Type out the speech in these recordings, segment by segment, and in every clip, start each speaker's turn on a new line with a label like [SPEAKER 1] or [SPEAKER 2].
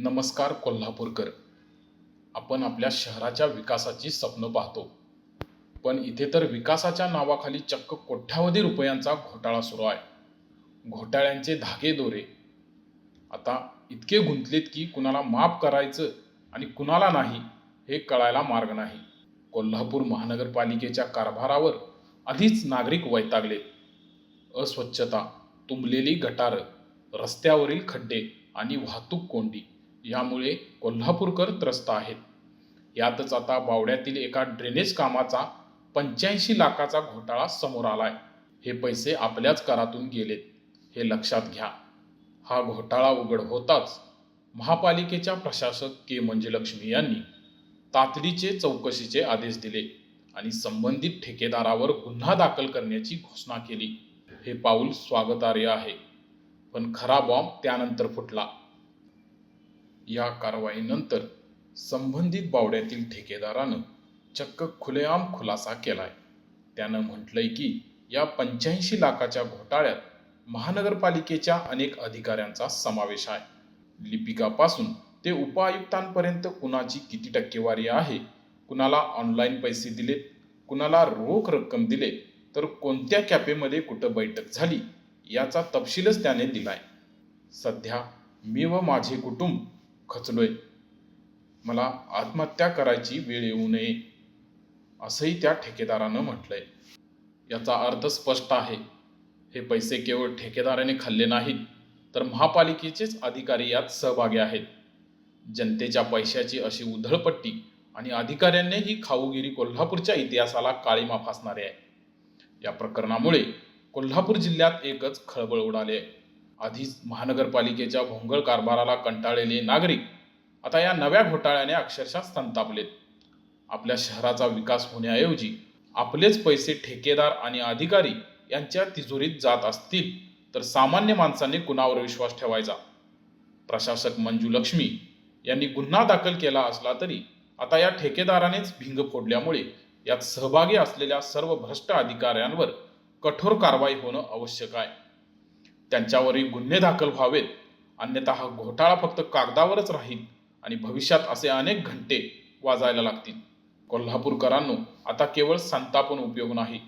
[SPEAKER 1] नमस्कार कोल्हापूरकर. आपण आपल्या शहराच्या विकासाची स्वप्न पाहतो. पण इथे तर विकासाच्या नावाखाली चक्क कोट्यावधी रुपयांचा घोटाळा सुरू आहे. घोटाळ्यांचे धागे दोरे. आता इतके गुंतलेत की कुणाला माफ करायचं आणि कुणाला नाही हे कळायला मार्ग नाही. कोल्हापूर महानगरपालिकेच्या कारभारावर आधीच नागरिक वैतागलेत. अस्वच्छता तुंबलेली गटारं रस्त्यावरील खड्डे आणि वाहतूक कोंडी. यामुळे कोल्हापूरकर त्रस्त आहेत. यातच आता बावड्यातील एका ड्रेनेज कामाचा पंच्याऐंशी लाखाचा घोटाळा समोर आलाय. हे पैसे आपल्याच करातून गेलेत हे लक्षात घ्या. हा घोटाळा उघड होताच महापालिकेच्या प्रशासक के. मंजुलक्ष्मी यांनी तातडीचे चौकशीचे आदेश दिले आणि संबंधित ठेकेदारावर गुन्हा दाखल करण्याची घोषणा केली. हे पाऊल स्वागतार्ह आहे. पण खरा बॉम्ब त्यानंतर फुटला. या कारवाईनंतर संबंधित बावड्यातील ठेकेदारानं चक्क खुलेआम खुलासा केलाय. त्यानं म्हटलंय की या पंच्याऐंशी लाखाच्या घोटाळ्यात महानगरपालिकेच्या अनेक अधिकाऱ्यांचा समावेश आहे. लिपिकापासून ते उपायुक्तांपर्यंत कुणाची किती टक्केवारी आहे कुणाला ऑनलाईन पैसे दिलेत कुणाला रोख रक्कम दिले तर कोणत्या कॅफेमध्ये कुठं बैठक झाली याचा तपशीलच त्याने दिलाय. सध्या मी व माझे कुटुंब खचलोय. मला आत्महत्या करायची वेळ येऊ नये असंही त्या ठेकेदारानं म्हटलंय. याचा अर्थ स्पष्ट आहे. हे पैसे केवळ ठेकेदाराने खाल्ले नाहीत तर महापालिकेचेच अधिकारी यात सहभागी आहेत. जनतेच्या पैशाची अशी उधळपट्टी आणि अधिकाऱ्यांनी ही खाऊगिरी कोल्हापूरच्या इतिहासाला काळीमा फासणारी आहे. या प्रकरणामुळे कोल्हापूर जिल्ह्यात एकच खळबळ उडाली आहे. आधीच महानगरपालिकेच्या भोंगळ कारभाराला कंटाळलेले नागरिक आता या नव्या घोटाळ्याने अक्षरशः संतापलेत. आपल्या शहराचा विकास होण्याऐवजी आपलेच पैसे ठेकेदार आणि अधिकारी यांच्या तिजोरीत जात असतील तर सामान्य माणसांनी कुणावर विश्वास ठेवायचा? प्रशासक मंजू लक्ष्मी यांनी गुन्हा दाखल केला असला तरी आता या ठेकेदारानेच भिंग फोडल्यामुळे यात सहभागी असलेल्या सर्व भ्रष्ट अधिकाऱ्यांवर कठोर कारवाई होणं आवश्यक आहे. त्यांच्यावरही गुन्हे दाखल व्हावेत. अन्यथा हा घोटाळा फक्त कागदावरच राहील आणि भविष्यात असे अनेक घंटे वाजायला लागतील. कोल्हापूरकरांनो आता केवळ संतापून उपयोग नाही.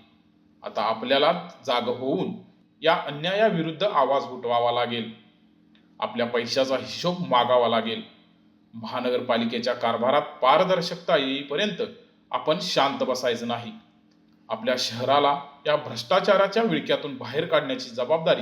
[SPEAKER 1] आता आपल्याला जाग होऊन या अन्यायाविरुद्ध आवाज उठवावा लागेल. आपल्या पैशाचा हिशोब मागावा लागेल. महानगरपालिकेच्या कारभारात पारदर्शकता येईपर्यंत आपण शांत बसायचं नाही. आपल्या शहराला या भ्रष्टाचाराच्या विळक्यातून बाहेर काढण्याची जबाबदारी